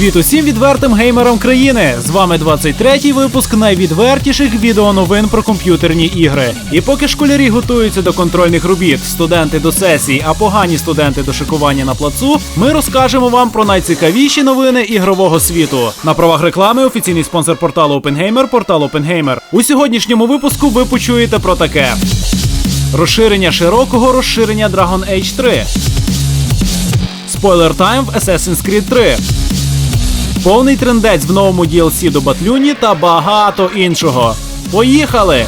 Привіт усім відвертим геймерам країни! З вами 23-й випуск найвідвертіших відеоновин про комп'ютерні ігри. І поки школярі готуються до контрольних робіт, студенти до сесій, а погані студенти до шикування на плацу, ми розкажемо вам про найцікавіші новини ігрового світу. На правах реклами офіційний спонсор порталу OpenGamer – портал OpenGamer. У сьогоднішньому випуску ви почуєте про таке: розширення широкого розширення Dragon Age 3. Спойлер тайм в Assassin's Creed 3. Повний трендець в новому DLC до Батлюні та багато іншого. Поїхали!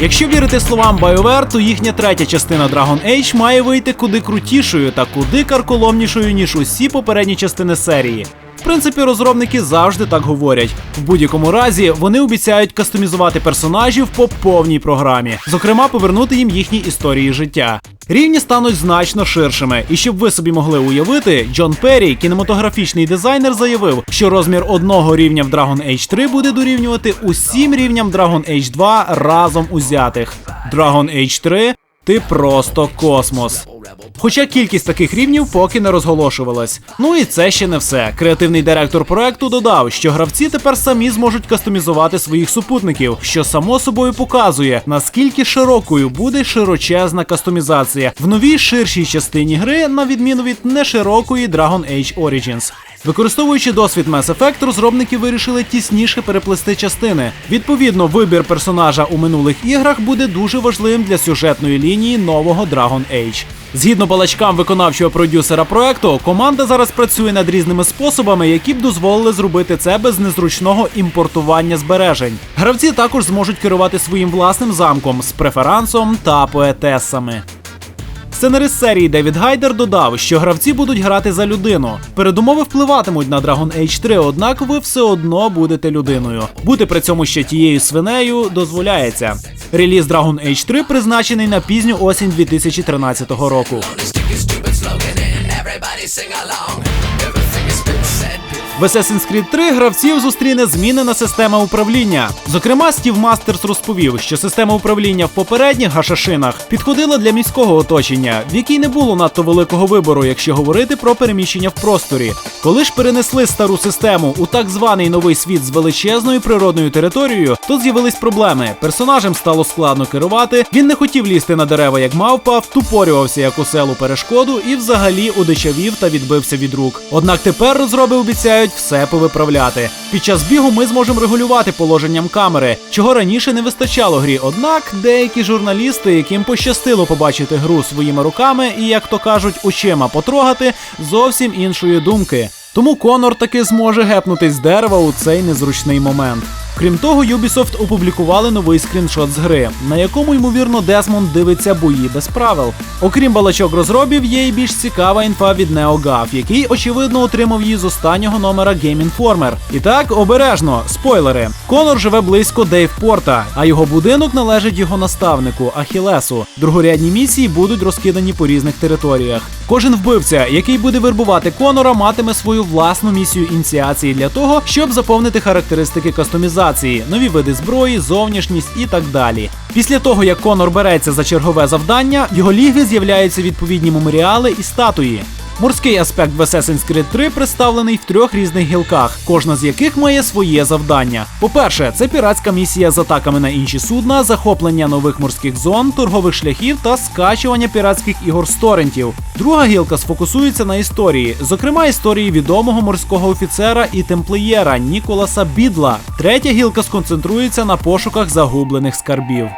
Якщо вірити словам BioWare, то їхня третя частина Dragon Age має вийти куди крутішою та куди карколомнішою, ніж усі попередні частини серії. В принципі, розробники завжди так говорять. В будь-якому разі вони обіцяють кастомізувати персонажів по повній програмі, зокрема, повернути їм їхні історії життя. Рівні стануть значно ширшими, і щоб ви собі могли уявити, Джон Перрі, кінематографічний дизайнер, заявив, що розмір одного рівня в Dragon Age 3 буде дорівнювати усім рівням Dragon Age 2 разом узятих. Dragon Age 3 ти просто космос. Хоча кількість таких рівнів поки не розголошувалась. Ну і це ще не все. Креативний директор проекту додав, що гравці тепер самі зможуть кастомізувати своїх супутників, що само собою показує, наскільки широкою буде широчезна кастомізація в новій ширшій частині гри, на відміну від неширокої Dragon Age Origins. Використовуючи досвід Mass Effect, розробники вирішили тісніше переплести частини. Відповідно, вибір персонажа у минулих іграх буде дуже важливим для сюжетної лінії нового Dragon Age. Згідно балачкам виконавчого продюсера проекту, команда зараз працює над різними способами, які б дозволили зробити це без незручного імпортування збережень. Гравці також зможуть керувати своїм власним замком з преферансом та поетесами. Сценарист серії Девід Гайдер додав, що гравці будуть грати за людину. Передумови впливатимуть на Dragon Age 3, однак ви все одно будете людиною. Бути при цьому ще тією свинею дозволяється. Реліз Dragon Age 3 призначений на пізню осінь 2013 року. В Assassin's Creed 3 гравців зустріне змінена система управління. Зокрема, Стів Мастерс розповів, що система управління в попередніх гашашинах підходила для міського оточення, в якій не було надто великого вибору, якщо говорити про переміщення в просторі. Коли ж перенесли стару систему у так званий новий світ з величезною природною територією, то з'явились проблеми. Персонажем стало складно керувати. Він не хотів лізти на дерева як мавпа, втупорювався як у селу перешкоду і взагалі удичавів та відбився від рук. Однак тепер розроби обіцяють все повиправляти. Під час бігу ми зможемо регулювати положенням камери, чого раніше не вистачало грі. Однак деякі журналісти, яким пощастило побачити гру своїми руками і, як то кажуть, очима потрогати, зовсім іншої думки. Тому Конор таки зможе гепнутись з дерева у цей незручний момент. Крім того, Ubisoft опублікували новий скріншот з гри, на якому ймовірно Десмонд дивиться бої без правил. Окрім балачок розробів, є й більш цікава інфа від NeoGAF, який очевидно отримав її з останнього номера Game Informer. І так, обережно, спойлери. Конор живе близько Дейвпорта, а його будинок належить його наставнику Ахілесу. Другорядні місії будуть розкидані по різних територіях. Кожен вбивця, який буде вербувати Конора, матиме свою власну місію ініціації для того, щоб заповнити характеристики кастомізації, нові види зброї, зовнішність і так далі. Після того, як Конор береться за чергове завдання, в його лігві з'являються відповідні меморіали і статуї. Морський аспект в Assassin's Creed 3 представлений в трьох різних гілках, кожна з яких має своє завдання. По-перше, це піратська місія з атаками на інші судна, захоплення нових морських зон, торгових шляхів та скачування піратських ігор з торрентів. Друга гілка сфокусується на історії, зокрема історії відомого морського офіцера і темплеєра Ніколаса Бідла. Третя гілка сконцентрується на пошуках загублених скарбів.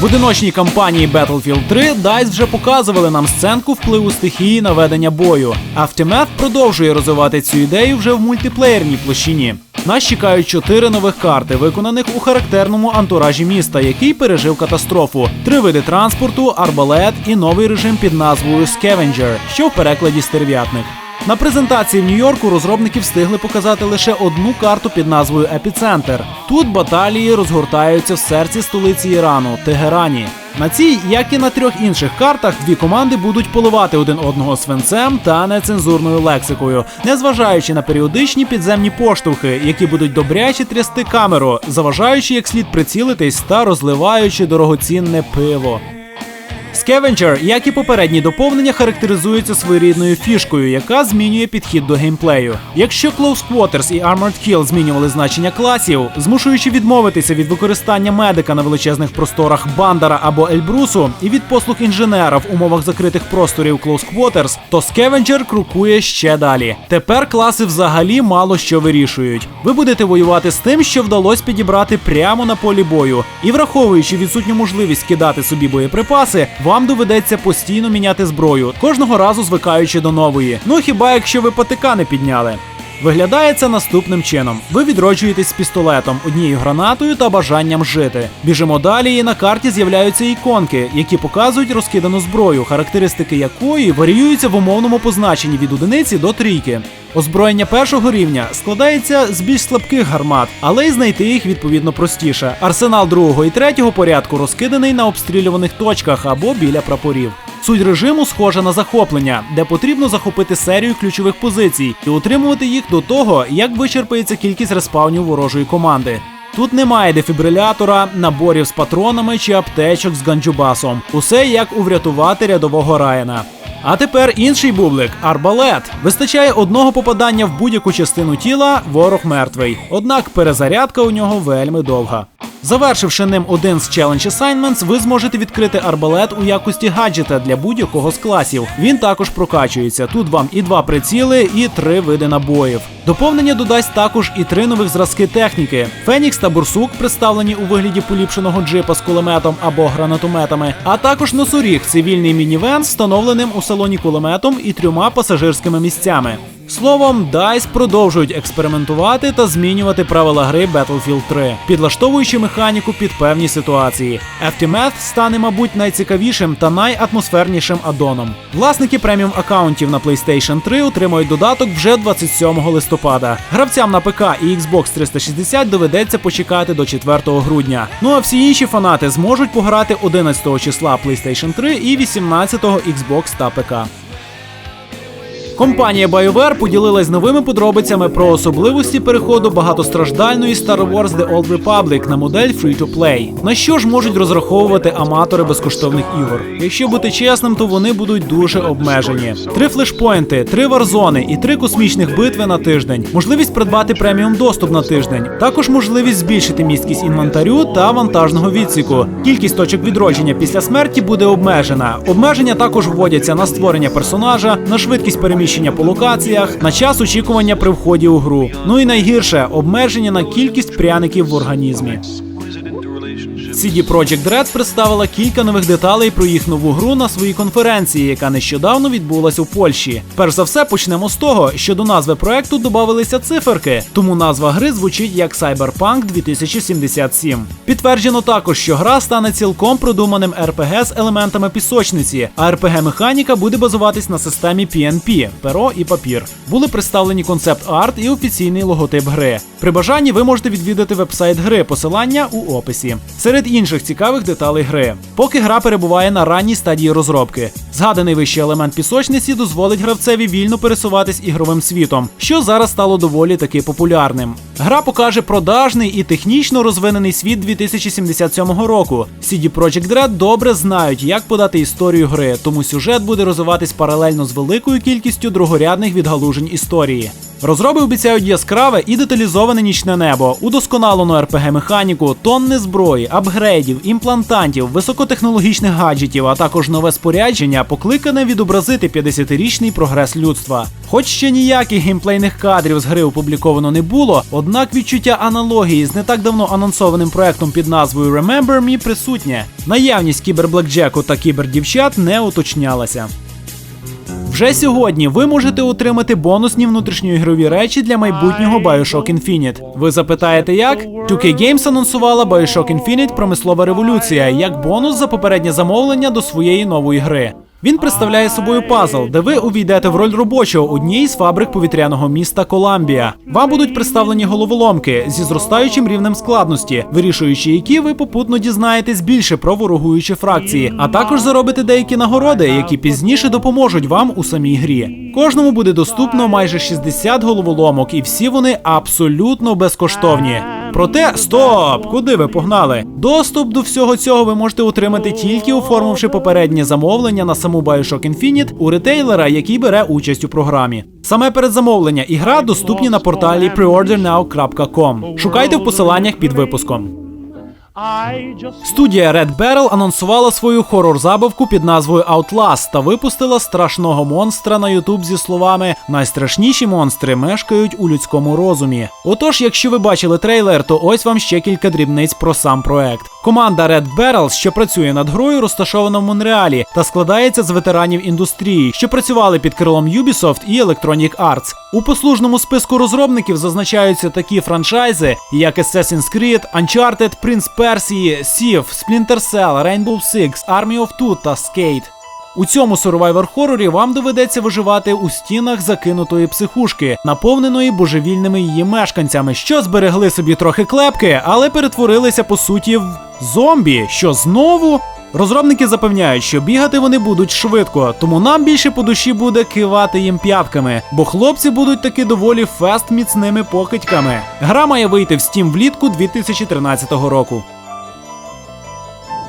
В одиночній кампанії Battlefield 3 DICE вже показували нам сценку впливу стихії на ведення бою. Aftermath продовжує розвивати цю ідею вже в мультиплеєрній площині. Нас чекають чотири нових карти, виконаних у характерному антуражі міста, який пережив катастрофу, три види транспорту, арбалет і новий режим під назвою Scavenger, що в перекладі стерв'ятник. На презентації в Нью-Йорку розробники встигли показати лише одну карту під назвою Епіцентр. Тут баталії розгортаються в серці столиці Ірану Тегерані. На цій, як і на трьох інших картах, дві команди будуть поливати один одного свинцем та нецензурною лексикою, незважаючи на періодичні підземні поштовхи, які будуть добряче трясти камеру, заважаючи як слід прицілитись та розливаючи дорогоцінне пиво. Scavenger, як і попередні доповнення, характеризується своєрідною фішкою, яка змінює підхід до геймплею. Якщо Close Quarters і Armored Kill змінювали значення класів, змушуючи відмовитися від використання медика на величезних просторах Бандара або Ельбрусу і від послуг інженера в умовах закритих просторів Close Quarters, то Scavenger крокує ще далі. Тепер класи взагалі мало що вирішують. Ви будете воювати з тим, що вдалося підібрати прямо на полі бою, і враховуючи відсутню можливість кидати собі боєприпаси, вам доведеться постійно міняти зброю, кожного разу звикаючи до нової. Ну хіба якщо ви патика не підняли. Виглядає це наступним чином: ви відроджуєтесь з пістолетом, однією гранатою та бажанням жити. Біжимо далі, і на карті з'являються іконки, які показують розкидану зброю, характеристики якої варіюються в умовному позначенні від одиниці до трійки. Озброєння першого рівня складається з більш слабких гармат, але й знайти їх відповідно простіше. Арсенал другого і третього порядку розкиданий на обстрілюваних точках або біля прапорів. Суть режиму схожа на захоплення, де потрібно захопити серію ключових позицій і утримувати їх до того, як вичерпається кількість респаунів ворожої команди. Тут немає дефібрилятора, наборів з патронами чи аптечок з ганджубасом. Усе як у врятувати рядового Райана. А тепер інший бублик арбалет. Вистачає одного попадання в будь-яку частину тіла, ворог мертвий. Однак перезарядка у нього вельми довга. Завершивши ним один з Challenge Assignments, ви зможете відкрити арбалет у якості гаджета для будь-якого з класів. Він також прокачується. Тут вам і два приціли, і три види набоїв. Доповнення додасть також і три нових зразки техніки: Фенікс та Бурсук, представлені у вигляді поліпшеного джипа з кулеметом або гранатометами, а також носоріг, цивільний мінівен, встановленим у салоні кулеметом і трьома пасажирськими місцями. Словом, DICE продовжують експериментувати та змінювати правила гри Battlefield 3, підлаштовуючи механіку під певні ситуації. Aftermath стане, мабуть, найцікавішим та найатмосфернішим адоном. Власники преміум акаунтів на PlayStation 3 отримають додаток вже 27 листопада. Гравцям на ПК і Xbox 360 доведеться почекати до 4 грудня. Ну а всі інші фанати зможуть пограти 11 числа PlayStation 3 і 18 Xbox та ПК. Компанія BioWare поділилась новими подробицями про особливості переходу багатостраждальної Star Wars The Old Republic на модель Free-to-Play. На що ж можуть розраховувати аматори безкоштовних ігор? Якщо бути чесним, то вони будуть дуже обмежені. Три флешпойнти, три варзони і три космічних битви на тиждень. Можливість придбати преміум доступ на тиждень. Також можливість збільшити місткість інвентарю та вантажного відсіку. Кількість точок відродження після смерті буде обмежена. Обмеження також вводяться на створення персонажа, на швидкість переміщення по локаціях, на час очікування при вході у гру. Ну і найгірше обмеження на кількість пряників в організмі. CD Projekt Red представила кілька нових деталей про їх нову гру на своїй конференції, яка нещодавно відбулася у Польщі. Перш за все, почнемо з того, що до назви проекту додавалися циферки, тому назва гри звучить як Cyberpunk 2077. Підтверджено також, що гра стане цілком продуманим RPG з елементами пісочниці, а RPG механіка буде базуватись на системі PNP – перо і папір. Були представлені концепт арт і офіційний логотип гри. При бажанні ви можете відвідати вебсайт гри, посилання у описі. Серед інших цікавих деталей гри. Поки гра перебуває на ранній стадії розробки. Згаданий вищий елемент пісочниці дозволить гравцеві вільно пересуватись ігровим світом, що зараз стало доволі таки популярним. Гра покаже продажний і технічно розвинений світ 2077 року. CD Projekt Red добре знають, як подати історію гри, тому сюжет буде розвиватись паралельно з великою кількістю другорядних відгалужень історії. Розроби обіцяють яскраве і деталізоване нічне небо, удосконалену rpg механіку, тонни зброї, апгрейдів, імплантантів, високотехнологічних гаджетів, а також нове спорядження, покликане відобразити 50-річний прогрес людства. Хоч ще ніяких геймплейних кадрів з гри опубліковано не було, однак відчуття аналогії з не так давно анонсованим проектом під назвою Remember Me присутнє. Наявність кіберблекджеку та кібердівчат не уточнялася. Вже сьогодні ви можете отримати бонусні внутрішньоігрові речі для майбутнього Bioshock Infinite. Ви запитаєте, як? 2K Games анонсувала Bioshock Infinite промислова революція як бонус за попереднє замовлення до своєї нової гри. Він представляє собою пазл, де ви увійдете в роль робочого однієї з фабрик повітряного міста Коламбія. Вам будуть представлені головоломки зі зростаючим рівнем складності, вирішуючи які ви попутно дізнаєтесь більше про ворогуючі фракції, а також заробите деякі нагороди, які пізніше допоможуть вам у самій грі. Кожному буде доступно майже 60 головоломок, і всі вони абсолютно безкоштовні. Проте, стоп! Куди ви погнали? Доступ до всього цього ви можете отримати тільки оформивши попереднє замовлення на саму Bioshock Infinite у ретейлера, який бере участь у програмі. Саме передзамовлення і гра доступні на порталі preordernow.com. Шукайте в посиланнях під випуском. Студія Red Barrel анонсувала свою хорор-забавку під назвою Outlast та випустила страшного монстра на YouTube зі словами Найстрашніші монстри мешкають у людському розумі. Отож, якщо ви бачили трейлер, то ось вам ще кілька дрібниць про сам проект. Команда Red Barrel, що працює над грою, розташована в Монреалі та складається з ветеранів індустрії, що працювали під крилом Ubisoft і Electronic Arts. У послужному списку розробників зазначаються такі франчайзи, як Assassin's Creed, Uncharted, Prince Persia, Civ, Splinter Cell, Rainbow Six, Army of Two та Skate. У цьому survivor хорорі вам доведеться виживати у стінах закинутої психушки, наповненої божевільними її мешканцями, що зберегли собі трохи клепки, але перетворилися по суті в зомбі, що знову. Розробники запевняють, що бігати вони будуть швидко, тому нам більше по душі буде кивати їм п'ятками, бо хлопці будуть таки доволі фест міцними покидьками. Гра має вийти в Steam влітку 2013 року.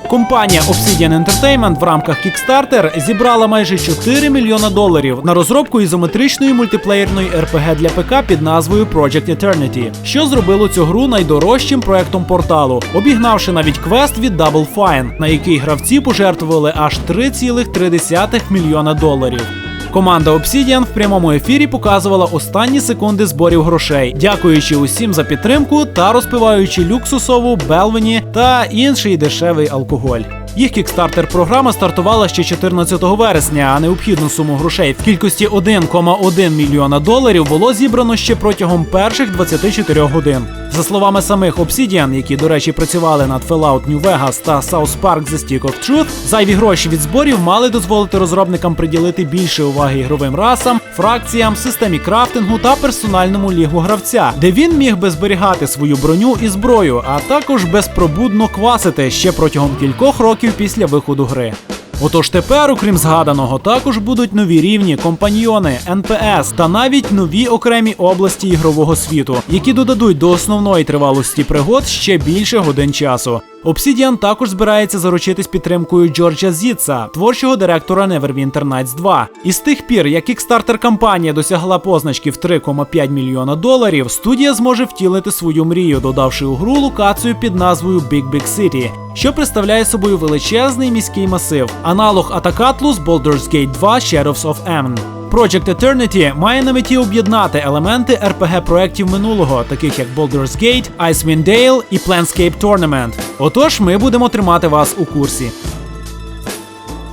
Компанія Obsidian Entertainment в рамках Kickstarter зібрала майже 4 мільйона доларів на розробку ізометричної мультиплеєрної RPG для ПК під назвою Project Eternity, що зробило цю гру найдорожчим проектом порталу, обігнавши навіть квест від Double Fine, на який гравці пожертвували аж 3,3 мільйона доларів. Команда Obsidian в прямому ефірі показувала останні секунди зборів грошей, дякуючи усім за підтримку та розпиваючи люксусову Белвені та інший дешевий алкоголь. Їх кікстартер програма стартувала ще 14 вересня, а необхідну суму грошей в кількості 1,1 мільйона доларів було зібрано ще протягом перших 24 годин. За словами самих Obsidian, які, до речі, працювали над Fallout New Vegas та South Park The Stick of Truth, зайві гроші від зборів мали дозволити розробникам приділити більше уваги ігровим расам, фракціям, системі крафтингу та персональному лігу гравця, де він міг би зберігати свою броню і зброю, а також безпробудно квасити ще протягом кількох років після виходу гри. Отож тепер, окрім згаданого, також будуть нові рівні, компаньйони, НПС та навіть нові окремі області ігрового світу, які додадуть до основної тривалості пригод ще більше годин часу. Obsidian також збирається заручитись підтримкою Джорджа Зітса, творчого директора Neverwinter Nights 2. І з тих пір, як Kickstarter кампанія досягла позначки в 3,5 мільйона доларів, студія зможе втілити свою мрію, додавши у гру локацію під назвою Big Big City, що представляє собою величезний міський масив, аналог Атакатлу з Baldur's Gate 2 Shadows of Amn. Project Eternity має на меті об'єднати елементи rpg проєктів минулого, таких як Baldur's Gate, Icewind Dale і Planescape Tournament. Отож, ми будемо тримати вас у курсі.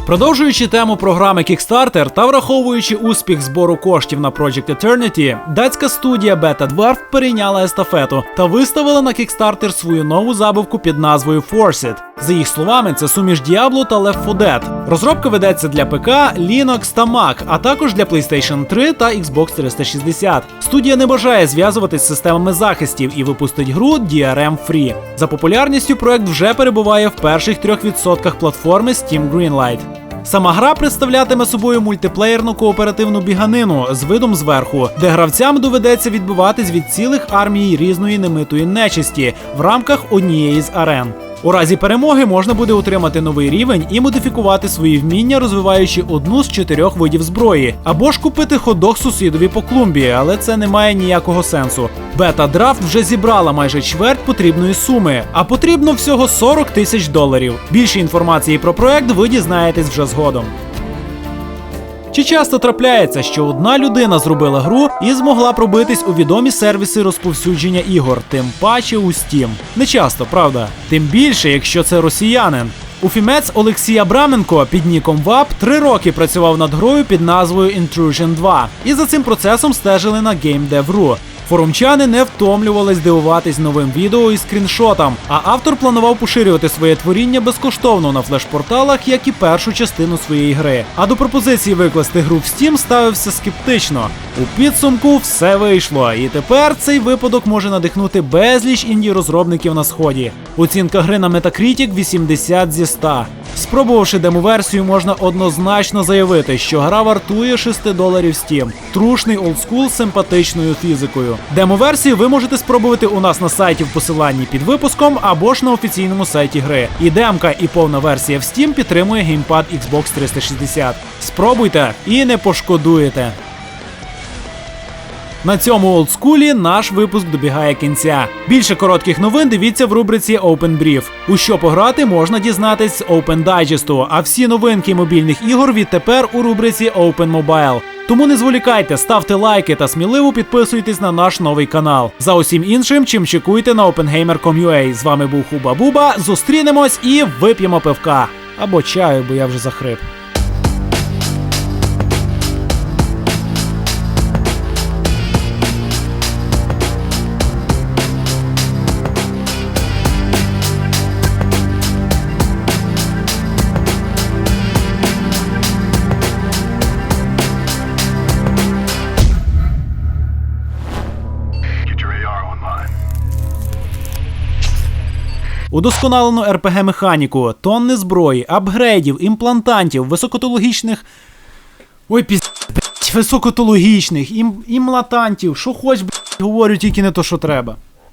Продовжуючи тему програми Kickstarter та враховуючи успіх збору коштів на Project Eternity, датська студія Beta Dwarf перейняла естафету та виставила на Kickstarter свою нову забавку під назвою Forced. За їх словами, це суміш Diablo та Left 4 Dead. Розробка ведеться для ПК, Linux та Mac, а також для PlayStation 3 та Xbox 360. Студія не бажає зв'язуватись з системами захистів і випустить гру DRM Free. За популярністю проект вже перебуває в перших 3% платформи Steam Greenlight. Сама гра представлятиме собою мультиплеєрну кооперативну біганину з видом зверху, де гравцям доведеться відбиватись від цілих армій різної немитої нечисті в рамках однієї з арен. У разі перемоги можна буде отримати новий рівень і модифікувати свої вміння, розвиваючи одну з чотирьох видів зброї, або ж купити ходок сусідові по клумбі, але це не має ніякого сенсу. Бета драфт вже зібрала майже чверть потрібної суми, а потрібно всього 40 тисяч доларів. Більше інформації про проект ви дізнаєтесь вже згодом. Чи часто трапляється, що одна людина зробила гру і змогла пробитись у відомі сервіси розповсюдження ігор, тим паче у Steam? Не часто, правда? Тим більше, якщо це росіянин. Уфімець Олексій Абраменко під ніком ВАП три роки працював над грою під назвою Intrusion 2, і за цим процесом стежили на GameDev.ru. Форумчани не втомлювались дивуватись новим відео і скріншотам, а автор планував поширювати своє творіння безкоштовно на флеш-порталах, як і першу частину своєї гри. А до пропозиції викласти гру в Steam ставився скептично. У підсумку все вийшло, і тепер цей випадок може надихнути безліч інді розробників на сході. Оцінка гри на Metacritic 80 зі 100. Спробувавши демо-версію, можна однозначно заявити, що гра вартує 6 доларів Steam. Трушний олдскул з симпатичною фізикою. Демо-версію ви можете спробувати у нас на сайті в посиланні під випуском або ж на офіційному сайті гри. І демка, і повна версія в Steam підтримує геймпад Xbox 360. Спробуйте і не пошкодуєте. На цьому олдскулі наш випуск добігає кінця. Більше коротких новин дивіться в рубриці Open Brief. У що пограти можна дізнатись з Open Digest, а всі новинки мобільних ігор відтепер у рубриці Open Mobile. Тому не зволікайте, ставте лайки та сміливо підписуйтесь на наш новий канал. За усім іншим, чим чекуйте на OpenGamer.com.ua. З вами був Хуба Буба. Зустрінемось і вип'ємо пивка. Або чаю, бо я вже захрип. Удосконалену РПГ механіку, тонни зброї, апгрейдів, імплантантів, високотологічних. Ой, піз... високотологічних, ім... імлатантів, що хоч, блядь, говорю, тільки не то, що треба.